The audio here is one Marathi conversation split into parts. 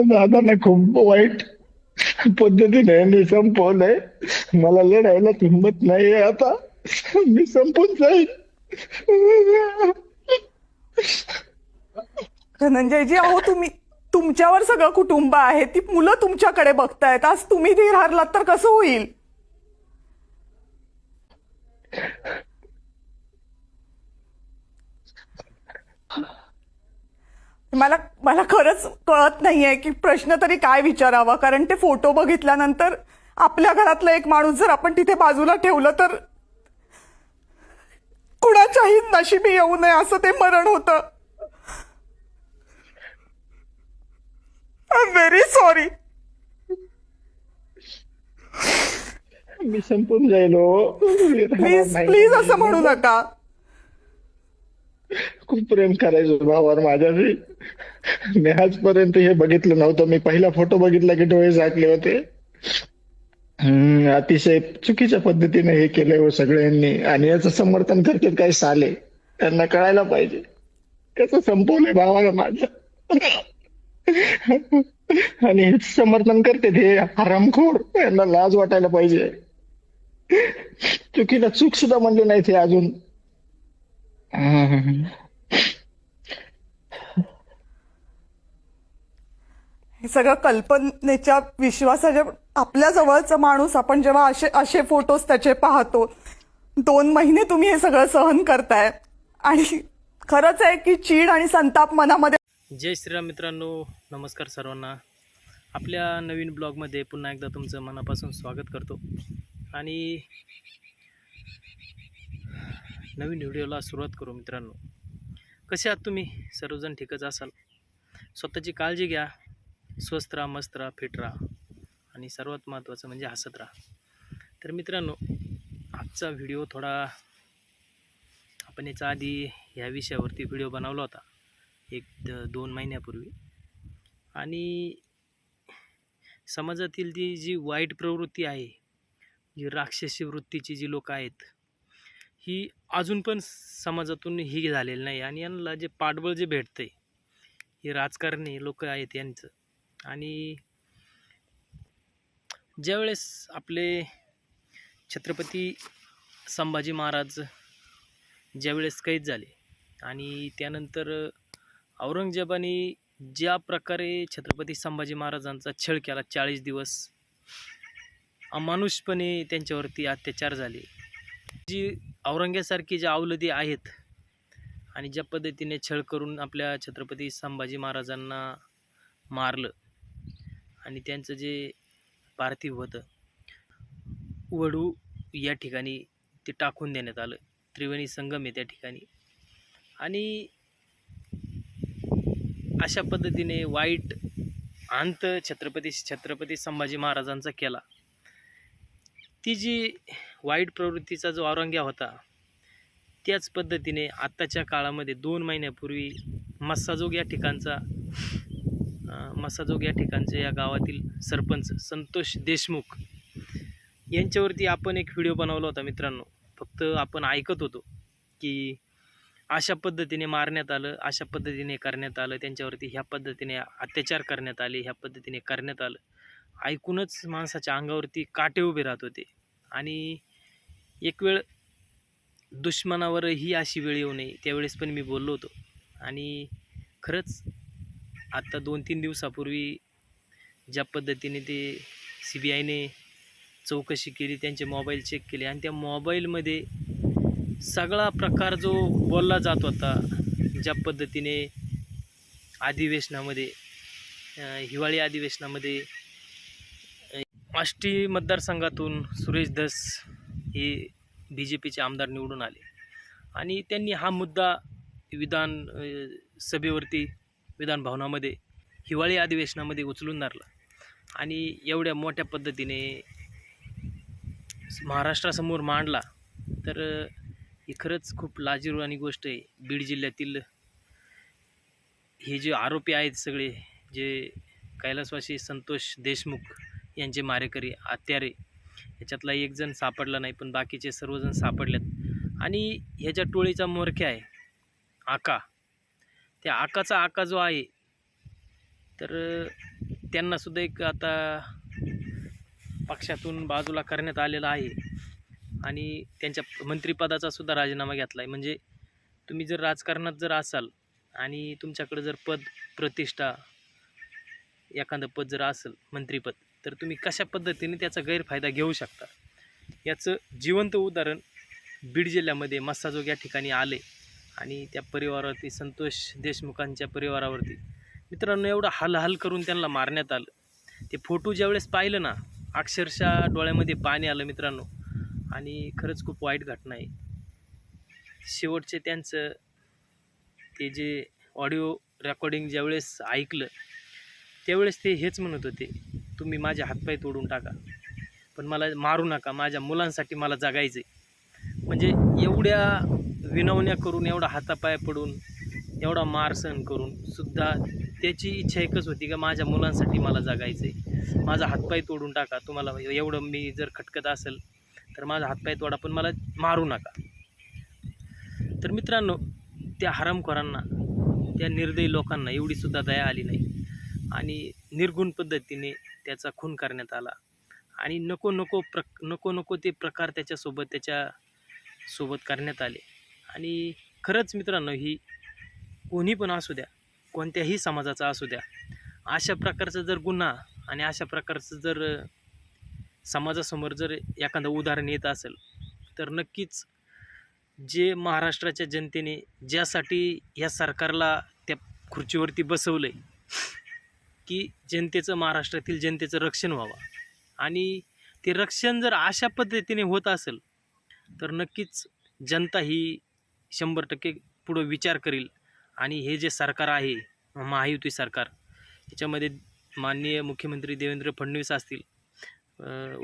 दादाने खूप वाईट पद्धतीने मी संपवलंय. मला लढायला हिंमत नाहीये आता. मी संपून जाईल धनंजयजी अहो तुम्ही तुमच्यावर सगळं कुटुंब आहे. ती मुलं तुमच्याकडे बघतायत. आज तुम्ही धीर हरलात तर कसं होईल? मला मला खरंच कळत नाहीये की प्रश्न तरी काय विचारावा कारण ते फोटो बघितल्यानंतर आपल्या घरातला एक माणूस जर आपण तिथे बाजूला ठेवलं तर कुणाच्याही नशिबी येऊ नये असं ते मरण होतं. आय व्हेरी सॉरी मी संपून जाईल प्लीज नाही. प्लीज असं म्हणू नका. खूप प्रेम करायचो भावावर माझ्याशी. मी आजपर्यंत हे बघितलं नव्हतं. मी पहिला फोटो बघितला की डोळे झाकले होते. अतिशय चुकीच्या पद्धतीने हे केलंय हो सगळ्यांनी. आणि याचं समर्थन करतील काही साले. त्यांना कळायला पाहिजे. कसं संपवलंय भावाला माझं. आणि हेच समर्थन करते हे हरामखोर. यांना लाज वाटायला पाहिजे. चुकीला चूक सुद्धा म्हणली नाही ते अजून. हे सगळं कल्पनेच्या विश्वासाच्या आपल्या जवळचा माणूस आपण जेव्हा असे असे फोटोज त्याचे पाहतो दोन महिने तुम्ही हे सगळं सहन करताय. आणि खरंच आहे की चीड आणि संताप मनामध्ये जय श्रीराम मित्रांनो नमस्कार सर्वांना. आपल्या नवीन ब्लॉगमध्ये पुन्हा एकदा तुमचं मनापासून स्वागत करतो. आणि नवीन व्हिडिओला सुरुवात करू मित्रांनो. कसे आहात तुम्ही? सर्वजण ठीकच असाल. स्वतःची काळजी घ्या. स्वस्त राहा मस्त राहा फिट राहा. आणि सर्वात महत्त्वाचं म्हणजे हसत राहा. तर मित्रांनो आजचा व्हिडिओ थोडा आपण याच्या आधी ह्या विषयावरती व्हिडिओ बनवला होता. एक द- दोन महिन्यापूर्वी. आणि समाजातील ती जी वाईट प्रवृत्ती आहे जी राक्षसी वृत्तीची जी लोक आहेत ही अजून पण समाजातून ही झालेली नाही. आणि यांना जे पाठबळ जे भेटतं आहे हे राजकारणी लोक आहेत यांचं. आणि ज्यावेळेस आपले छत्रपती संभाजी महाराज ज्यावेळेस कैद झाले आणि त्यानंतर औरंगजेबाने ज्या प्रकारे छत्रपती संभाजी महाराजांचा छळ केला चाळीस दिवस अमानुषपणे त्यांच्यावरती अत्याचार झाले. जी औरंग्यासारखी ज्या अवलदी आहेत आणि ज्या पद्धतीने छळ करून आपल्या छत्रपती संभाजी महाराजांना मारलं आणि त्यांचं जे पार्थिव होतं वडू या ठिकाणी ते टाकून देण्यात आलं. त्रिवेणी संगम आहे त्या ठिकाणी. आणि अशा पद्धतीने वाईट अंत छत्रपती छत्रपती संभाजी महाराजांचा केला. ती जी वाईट प्रवृत्तीचा जो औरंग्या होता त्याच पद्धतीने आत्ताच्या काळामध्ये दोन महिन्यापूर्वी मस्साजोग या ठिकाणचा मसाजोग या ठिकाणचे या गावातील सरपंच संतोष देशमुख यांच्यावरती आपण एक व्हिडिओ बनवला होता मित्रांनो. फक्त आपण ऐकत होतो की अशा पद्धतीने मारण्यात आलं अशा पद्धतीने करण्यात आलं त्यांच्यावरती ह्या पद्धतीने अत्याचार करण्यात आले ह्या पद्धतीने करण्यात आलं. ऐकूनच माणसाच्या अंगावरती काटे उभे राहत होते. आणि एक वेळ दुश्मनावरही अशी वेळ येऊ नये त्यावेळेस पण मी बोललो होतो. आणि खरंच आत्ता दोन तीन दिवसापूर्वी ज्या पद्धतीने ते सी बी आयने चौकशी केली त्यांचे मोबाईल चेक केले आणि त्या मोबाईलमध्ये सगळा प्रकार जो बोलला जात होता ज्या पद्धतीने अधिवेशनामध्ये हिवाळी अधिवेशनामध्ये आष्टी मतदारसंघातून सुरेश धस हे बी जे पीचे आमदार निवडून आले. आणि त्यांनी हा मुद्दा विधान सभेवरती विधान भवनामध्ये हिवाळी अधिवेशनामध्ये उचलून धरला. आणि एवढ्या मोठ्या पद्धतीने महाराष्ट्रासमोर मांडला. तर ही खरंच खूप लाजीरवाणी गोष्ट आहे. बीड जिल्ह्यातील हे जे आरोपी आहेत सगळे जे कैलासवासी संतोष देशमुख यांचे मारेकरी आत्यारे ह्याच्यातला एक जण सापडला नाही पण बाकीचे सर्वजण सापडलेत. आणि ह्याच्या टोळीचा मोरख्या आहे आका. त्या आकाचा आका जो आहे तर त्यांनासुद्धा एक आता पक्षातून बाजूला करण्यात आलेला आहे. आणि त्यांच्या मंत्रिपदाचा सुद्धा राजीनामा घेतला आहे म्हणजे तुम्ही जर राजकारणात जर असाल आणि तुमच्याकडे जर पद प्रतिष्ठा एखादं पद जर असेल मंत्रिपद तर तुम्ही कशा पद्धतीने त्याचा गैरफायदा घेऊ शकता? याचं जिवंत उदाहरण बीड जिल्ह्यामध्ये मस्साजोग या ठिकाणी आले आणि त्या परिवारावरती संतोष देशमुखांच्या परिवारावरती. मित्रांनो एवढं हालहाल करून त्यांना मारण्यात आलं. ते फोटो ज्यावेळेस पाहिलं ना अक्षरशः डोळ्यामध्ये पाणी आलं मित्रांनो. आणि खरंच खूप वाईट घटना आहे. शेवटचे त्यांचं ते जे ऑडिओ रेकॉर्डिंग ज्यावेळेस ऐकलं त्यावेळेस ते हेच म्हणत होते तुम्ही माझे हातपाय तोडून टाका. पण मला मारू नका माझ्या मुलांसाठी मला जगायचं आहे म्हणजे एवढ्या विनवण्या करून एवढा हातापाय पडून एवढा मार सहन करून सुद्धा त्याची इच्छा एकच होती का माझ्या मुलांसाठी मला जगायचं आहे माझा हातपाय तोडून टाका. तुम्हाला एवढं मी जर खटकत असेल तर माझा हातपाय तोडा पण मला मारू नका. तर मित्रांनो त्या हरामखोरांना त्या निर्दयी लोकांना एवढीसुद्धा दया आली नाही. आणि निर्गुण पद्धतीने त्याचा खून करण्यात आला. आणि नको नको प्र नको नको ते प्रकार त्याच्यासोबत त्याच्या सोबत करण्यात आले. आणि खरंच मित्रांनो ही कोणी पण असू द्या कोणत्याही समाजाचा असू द्या अशा प्रकारचा जर गुन्हा आणि अशा प्रकारचं जर समाजासमोर जर एखादं उदाहरण येत असेल तर नक्कीच जे महाराष्ट्राच्या जनतेने ज्यासाठी या सरकारला त्या खुर्चीवरती बसवलं आहे की जनतेचं महाराष्ट्रातील जनतेचं रक्षण व्हावं. आणि ते रक्षण जर अशा पद्धतीने होत असेल तर नक्कीच जनता ही शंभर टक्के पुढं विचार करील. आणि हे जे सरकार आहे महायुती सरकार याच्यामध्ये माननीय मुख्यमंत्री देवेंद्र फडणवीस असतील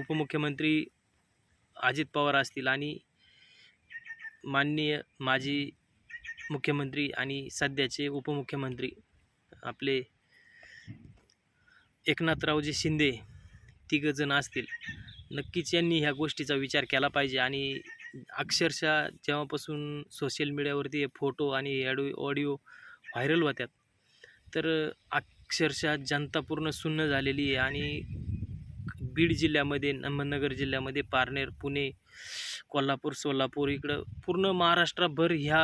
उपमुख्यमंत्री अजित पवार असतील आणि माननीय माजी मुख्यमंत्री आणि सध्याचे उपमुख्यमंत्री आपले एकनाथरावजी शिंदे तिघजण असतील. नक्कीच यांनी ह्या गोष्टीचा विचार केला पाहिजे आणि अक्षरशः जेव्हापासून सोशल मीडियावरती हे फोटो आणि ॲडो ऑडिओ व्हायरल होत्यात तर अक्षरशः जनता पूर्ण सुन्न झालेली आहे आणि बीड जिल्ह्यामध्ये अहमदनगर जिल्ह्यामध्ये पारनेर पुणे कोल्हापूर सोलापूर इकडं पूर्ण महाराष्ट्राभर ह्या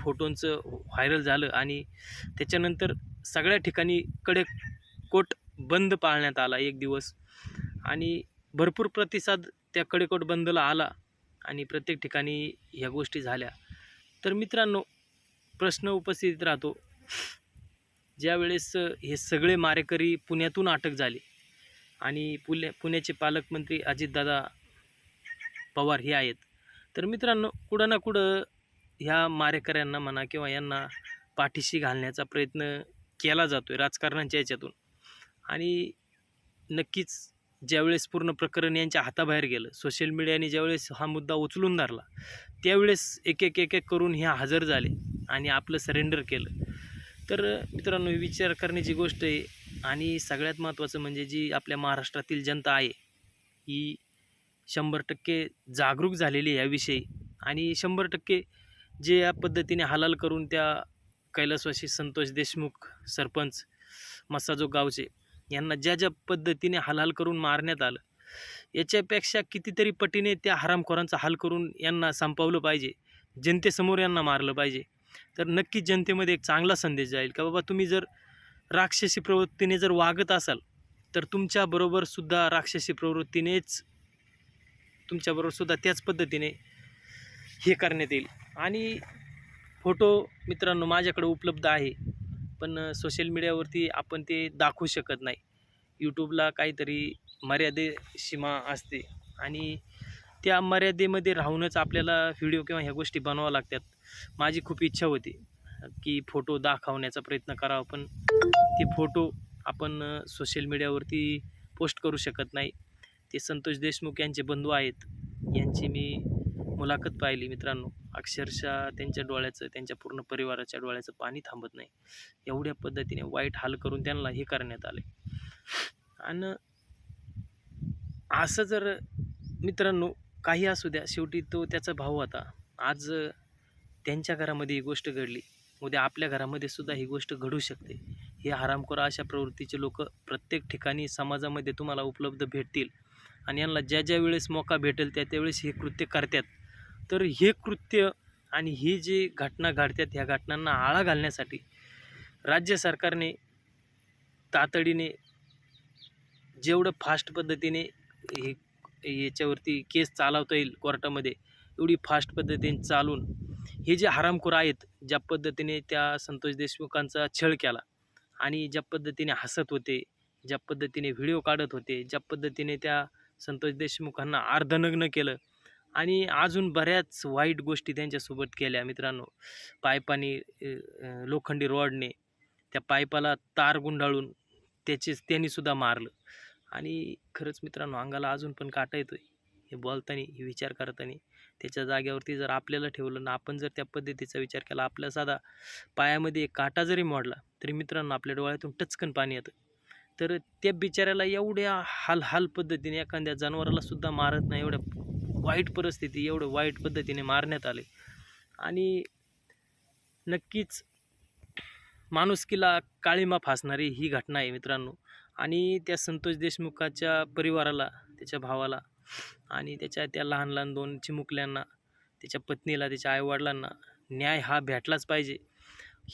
फोटोंचं व्हायरल झालं आणि त्याच्यानंतर सगळ्या ठिकाणी कडेकोट बंद पाळण्यात आला एक दिवस. आणि भरपूर प्रतिसाद त्या कडेकोट बंदला आला. आणि प्रत्येक ठिकाणी ह्या गोष्टी झाल्या. तर मित्रांनो प्रश्न उपस्थित राहतो. ज्यावेळेस हे सगळे मारेकरी पुण्यातून अटक झाले आणि पुणे पुण्याचे पालकमंत्री अजितदादा पवार हे आहेत. तर मित्रांनो कुठं ना कुठं ह्या मारेकऱ्यांना म्हणा किंवा यांना पाठीशी घालण्याचा प्रयत्न केला जातो आहे राजकारणाच्या याच्यातून. आणि नक्कीच ज्यावेळेस पूर्ण प्रकरण यांच्या हाताबाहेर गेलं सोशल मीडियाने ज्यावेळेस हा मुद्दा उचलून धरला त्यावेळेस एक एक एक एक करून ह्या हजर झाले आणि आपलं सरेंडर केलं. तर मित्रांनो विचार करण्याची गोष्ट आहे आणि सगळ्यात महत्त्वाचं म्हणजे जी आपल्या महाराष्ट्रातील जनता आहे ही शंभर टक्के जागरूक झालेली आहे याविषयी आणि शंभर टक्के जे या पद्धतीने हलाल करून त्या कैलासवासी संतोष देशमुख सरपंच मसाजो गावचे यांना ज्या ज्या पद्धतीने हलाल करून मारण्यात आलं याच्यापेक्षा कितीतरी पटीने त्या हरामखोरांचा हाल करून यांना संपवलं पाहिजे. जनतेसमोर यांना मारलं पाहिजे. तर नक्कीच जनतेमध्ये एक चांगला संदेश जाईल का? बाबा तुम्ही जर राक्षसी प्रवृत्तीने जर वागत असाल तर तुमच्याबरोबर सुद्धा राक्षसी प्रवृत्तीनेच तुमच्याबरोबर सुद्धा त्याच पद्धतीने हे करण्यात येईल. आणि फोटो मित्रांनो माझ्याकडे उपलब्ध आहे. पण सोशल मीडियावरती आपण ते दाखवू शकत नाही. यूट्यूबला काहीतरी मर्यादे सीमा असते आणि त्या मर्यादेमध्ये राहूनच आपल्याला व्हिडिओ किंवा ह्या गोष्टी बनवाव्या लागतात. माझी खूप इच्छा होती की फोटो दाखवण्याचा प्रयत्न करावा पण ते फोटो आपण सोशल मीडियावरती पोस्ट करू शकत नाही. ते संतोष देशमुख यांचे बंधू आहेत. यांची मी मुलाखत पाहिली मित्रांनो. अक्षरशः त्यांच्या डोळ्याचं त्यांच्या पूर्ण परिवाराच्या डोळ्याचं पाणी थांबत नाही. एवढ्या पद्धतीने वाईट हाल करून त्यांना हे करण्यात आले. आणि असं जर मित्रांनो काही असू द्या शेवटी तो त्याचा भाऊ होता. आज त्यांच्या घरामध्ये ही गोष्ट घडली. उद्या आपल्या घरामध्ये सुद्धा ही गोष्ट घडू शकते. हे हरामखोर अशा प्रवृत्तीचे लोक प्रत्येक ठिकाणी समाजामध्ये तुम्हाला उपलब्ध भेटतील. आणि यांना ज्या ज्या वेळेस मोका भेटेल त्या त्यावेळेस हे कृत्य करतात. तर हे कृत्य आणि ही जी घटना घडतात ह्या घटनांना आळा घालण्यासाठी राज्य सरकारने तातडीने जेवढं फास्ट पद्धतीने हे याच्यावरती केस चालवता येईल कोर्टामध्ये एवढी फास्ट पद्धतीने चालून हे जे हरामखोर आहेत ज्या पद्धतीने त्या संतोष देशमुखांचा छळ केला आणि ज्या पद्धतीने हसत होते ज्या पद्धतीने व्हिडिओ काढत होते ज्या पद्धतीने त्या संतोष देशमुखांना अर्धनग्न केलं आणि अजून बऱ्याच वाईट गोष्टी त्यांच्यासोबत केल्या मित्रांनो. पायपानी लोखंडी रॉडने त्या पाईपाला तार गुंडाळून त्याचेच त्यांनीसुद्धा मारलं. आणि खरंच मित्रांनो अंगाला अजून पण काटा येतो हे बोलताना हे विचार करताना त्याच्या जाग्यावरती जर आपल्याला ठेवलं ना आपण जर त्या पद्धतीचा विचार केला आपल्या साधा पायामध्ये एक काटा जरी मोडला तरी मित्रांनो आपल्या डोळ्यातून टचकन पाणी येतं. तर त्या बिचाऱ्याला एवढ्या हाल हाल पद्धतीने एखाद्या जनावराला सुद्धा मारत नाही एवढ्या वाईट परिस्थिती एवढं वाईट पद्धतीने मारण्यात आले. आणि नक्कीच माणुसकीला काळीमा फासणारी ही घटना आहे मित्रांनो. आणि त्या संतोष देशमुखाच्या परिवाराला त्याच्या भावाला आणि त्याच्या त्या लहान लहान दोन चिमुकल्यांना त्याच्या पत्नीला त्याच्या आईवडिलांना न्याय हा भेटलाच पाहिजे.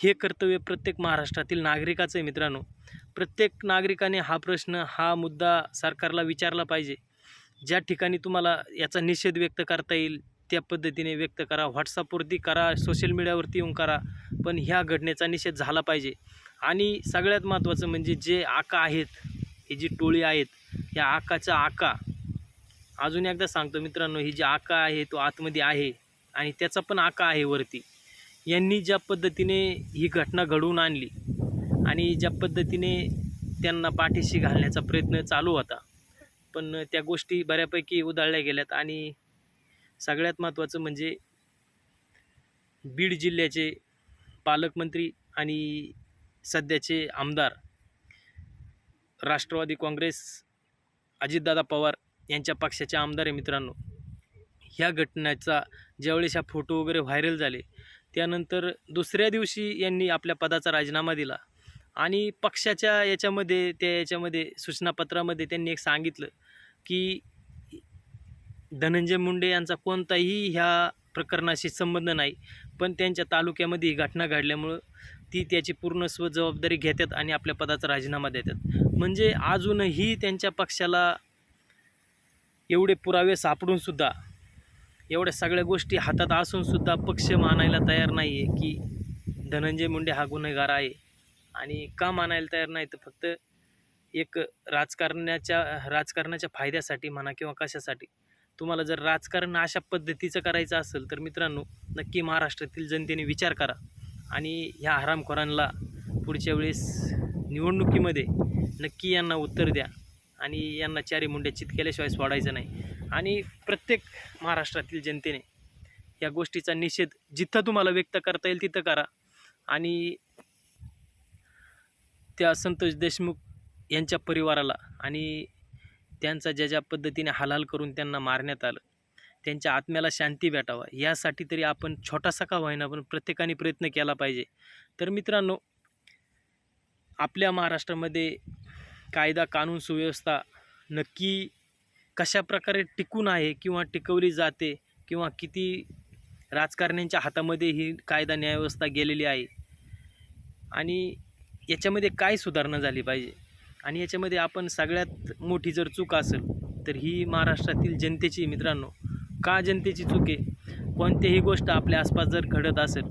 हे कर्तव्य प्रत्येक महाराष्ट्रातील नागरिकाचं आहे मित्रांनो. प्रत्येक नागरिकाने हा प्रश्न हा मुद्दा सरकारला विचारला पाहिजे. ज्या ठिकाणी तुम्हाला याचा निषेध व्यक्त करता येईल त्या पद्धतीने व्यक्त करा. व्हॉट्सअपवरती करा सोशल मीडियावरती येऊन करा. पण ह्या घटनेचा निषेध झाला पाहिजे. आणि सगळ्यात महत्त्वाचं म्हणजे जे आका आहेत ही जी टोळी आहेत या आकाचा आका. अजून एकदा सांगतो मित्रांनो ही जी आका आहे तो आतमध्ये आहे आणि त्याचा पण आका आहे वरती. यांनी ज्या पद्धतीने ही घटना घडवून आणली आणि ज्या पद्धतीने त्यांना पाठीशी घालण्याचा प्रयत्न चालू होता पण त्या गोष्टी बऱ्यापैकी उधळल्या गेल्यात आणि सगळ्यात महत्त्वाचं म्हणजे बीड जिल्ह्याचे पालकमंत्री आणि सध्याचे आमदार राष्ट्रवादी काँग्रेस अजितदादा पवार यांच्या पक्षाचे आमदार आहे मित्रांनो. ह्या घटनेचा ज्यावेळेस ह्या फोटो वगैरे व्हायरल झाले त्यानंतर दुसऱ्या दिवशी यांनी आपल्या पदाचा राजीनामा दिला. आणि पक्षाच्या याच्यामध्ये त्या याच्यामध्ये सूचनापत्रामध्ये त्यांनी एक सांगितलं की धनंजय मुंडे यांचा कोणताही ह्या प्रकरणाशी संबंध नाही पण त्यांच्या तालुक्यामध्ये ही घटना घडल्यामुळं ती त्याची पूर्ण स्व जबाबदारी घेतात आणि आपल्या पदाचा राजीनामा देतात. म्हणजे अजूनही त्यांच्या पक्षाला एवढे पुरावे सापडूनसुद्धा एवढ्या सगळ्या गोष्टी हातात असूनसुद्धा पक्ष मानायला तयार नाही आहे की धनंजय मुंडे हा गुन्हेगार आहे. आणि का मानायला तयार नाही तर फक्त एक राजकारणाच्या राजकारणाच्या फायद्यासाठी म्हणा किंवा कशासाठी. तुम्हाला जर राजकारण अशा पद्धतीचं करायचं असेल तर मित्रांनो नक्की महाराष्ट्रातील जनतेने विचार करा. आणि ह्या हरामखोरांना पुढच्या वेळेस निवडणुकीमध्ये नक्की यांना उत्तर द्या. आणि यांना चारी मुंड्या चित केल्याशिवाय सोडायचं नाही. आणि प्रत्येक महाराष्ट्रातील जनतेने या गोष्टीचा निषेध जिथं तुम्हाला व्यक्त करता येईल तिथं करा. आणि त्या संतोष देशमुख यांच्या परिवाराला आणि त्यांचा ज्या ज्या पद्धतीने हालहाल करून त्यांना मारण्यात आलं त्यांच्या आत्म्याला शांती भेटावा यासाठी तरी आपण छोटासा का होईना पण प्रत्येकाने प्रयत्न केला पाहिजे. तर मित्रांनो आपल्या महाराष्ट्रामध्ये कायदा कानून सुव्यवस्था नक्की कशा प्रकारे टिकून आहे किंवा टिकवली जाते किंवा किती राजकारण्यांच्या हातामध्ये ही कायदा न्यायव्यवस्था गेलेली आहे आणि याच्यामध्ये काय सुधारणा झाली पाहिजे? आणि याच्यामध्ये आपण सगळ्यात मोठी जर चूक असेल तर ही महाराष्ट्रातील जनतेची मित्रांनो. का जनतेची चूक आहे? कोणतीही गोष्ट आपल्या आसपास जर घडत असेल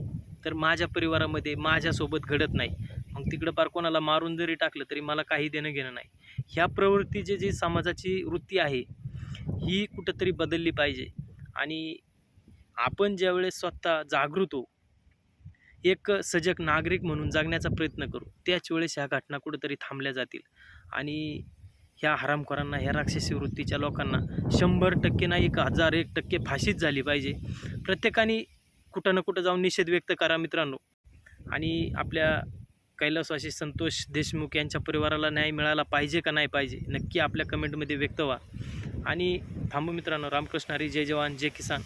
तर माझ्या परिवारामध्ये माझ्यासोबत घडत नाही. मग तिकडं पार कोणाला मारून जरी टाकलं तरी मला काही देणं घेणं नाही. ह्या प्रवृत्तीची जी समाजाची वृत्ती आहे ही कुठंतरी बदलली पाहिजे. आणि आपण ज्यावेळेस स्वतः जागृत होऊ एक सजग नागरिक म्हणून जगण्याचा प्रयत्न करू. त्याच वेळेस ह्या घटना कुठंतरी थांबल्या जातील. आणि ह्या हरामखोरांना ह्या राक्षसी वृत्तीच्या लोकांना शंभर टक्के नाही एक हजार एक टक्के फाशीच झाली पाहिजे. प्रत्येकाने कुठं ना कुठं जाऊन निषेध व्यक्त करा मित्रांनो. आणि आपल्या कैलासवासी संतोष देशमुख यांच्या परिवाराला न्याय मिळाला पाहिजे का नाही पाहिजे नक्की आपल्या कमेंटमध्ये व्यक्त व्हा. आणि थांबू मित्रांनो रामकृष्ण हरी जय जवान जय किसान.